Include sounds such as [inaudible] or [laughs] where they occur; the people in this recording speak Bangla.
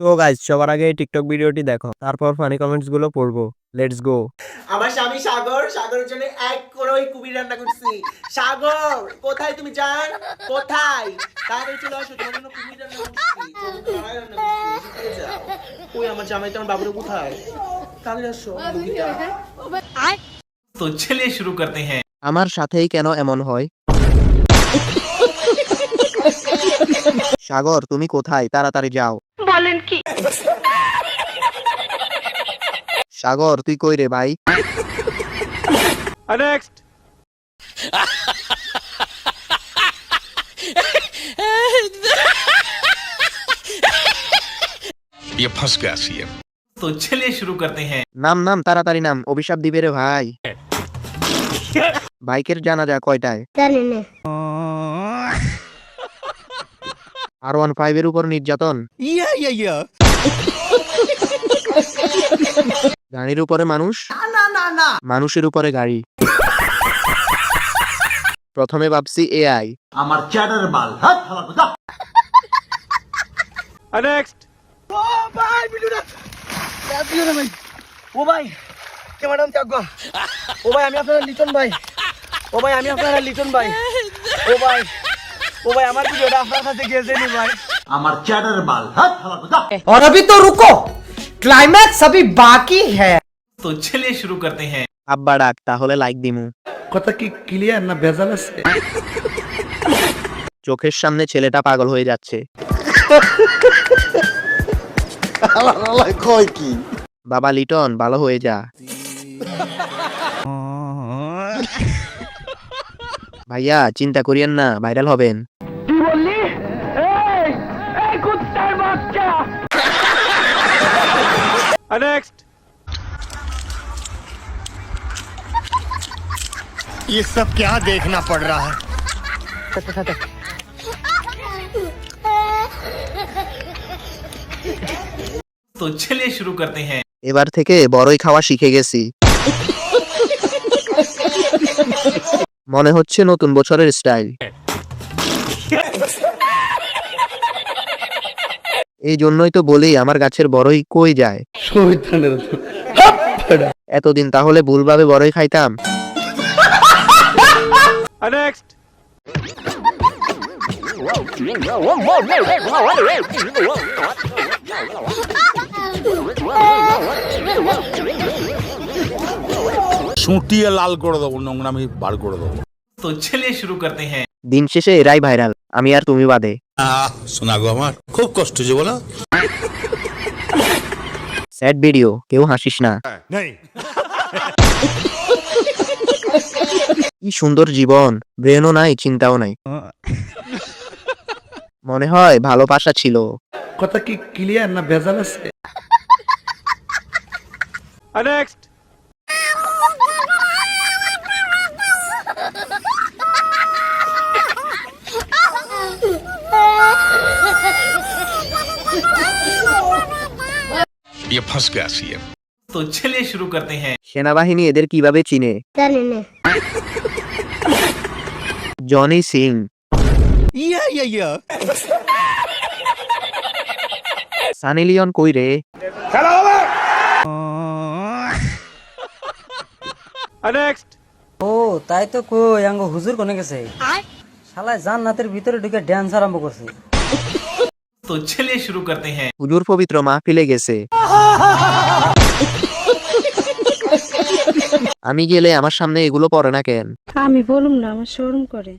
তো গাইজ সবার আগে টিকটক ভিডিওটি দেখো তারপর ফানি কমেন্টসগুলো পড়ব। লেটস গো আমার স্বামী সাগর সাগরের জন্য এক করোই কুমির রান্না করছি। সাগর কোথায় তুমি যান কোথায়? তাড়াতাড়ি চলে আসো তোমার জন্য কুমির রান্না করছি। ওই আমার জামাই তোমার বাবুর কোথায়? তাড়াতাড়ি আসো তো চলে শুরু করতে হ্যাঁ। আমার সাথেই কেন এমন হয়? সাগর তুমি কোথায় তাড়াতাড়ি যাও বলেন কি সাগর তুই কই রে ভাই ये फंस गया सीएम तो चलिए शुरू करते हैं নাম নাম তাড়াতাড়ি নাম অভিশাপ দিবে রে ভাই [laughs] বাইকের জানাজা কয়টায় জানি না আর ওয়ান ফাইভ এর উপর নির্যাতন। গাড়ির উপরে মানুষ? মানুষের উপরে গাড়ি। প্রথমে ভাবছি এআই আমার চ্যাটার বাল হাত হালা কথা ও ভাই কে ম্যাডাম ত্যাগ ও ভাই আমি আপনার লিটন ভাই। ও ভাই আমি আপনার লিটন ভাই। ও ভাই ও ভাই আমার ভিডিওটা আপনার কাছে গেছে নি ভাই আমার চ্যাটার বাল হাত হালা কথা और अभी तो रुको क्लाइमैक्स अभी बाकी है तो चलिए शुरू करते हैं আব্বা ডাক তাহলে লাইক দিমু কথা কি ক্লিয়ার না ভেজাল আছে চোখের সামনে ছেলেটা পাগল হয়ে যাচ্ছে বাবা লিটন ভালো হয়ে যা ভাইয়া চিন্তা করিয়েন না ভাইরাল হবেন ये सब क्या देखना पड़ रहा है तो चलिए शुरू करते हैं এবার থেকে বড়ই খাওয়া শিখে গেছি মনে হচ্ছে নতুন বছরের স্টাইল [laughs] এই জন্যই তো বলি আমার গাছের বড়ই কই যায়? এতদিন তাহলে ভুলভাবে বড়ই খাইতাম। শুটিয়ে লাল করে দেবো নোংরা আমি বার করে দেবো। তো চলিয়ে শুরু করতে হ্যাঁ। দিন শেষে এরাই ভাইরাল আমি আর তুমি বাদে। শোনা গো আমার খুব কষ্ট যে বলো। স্যাড ভিডিও কেউ হাসিস না। কি সুন্দর জীবন ব্রেনও নাই চিন্তাও নাই। মনে হয় ভালোবাসা ছিল। কথা কি ক্লিয়ার না ভেজাল আছে? ये फंस गया सीएम तो चलिए शुरू करते हैं সেনাবাহিনী এদের কিভাবে চিনে জানি না জনি সিং সানি লিওন কই রে ও তাই তো কই আঙ্গ হুজুর কোনে গেছে শালায় জান্নাতের ভিতরে ঢুকে ড্যান্স আরম্ভ করছে तो चलिए शुरू करते हैं হুজুর পবিত্র মাহফিলে গেছে আমি গেলে আমার সামনে এগুলো পরে না কেন? আমি বলুম না আমার শোরুম করে।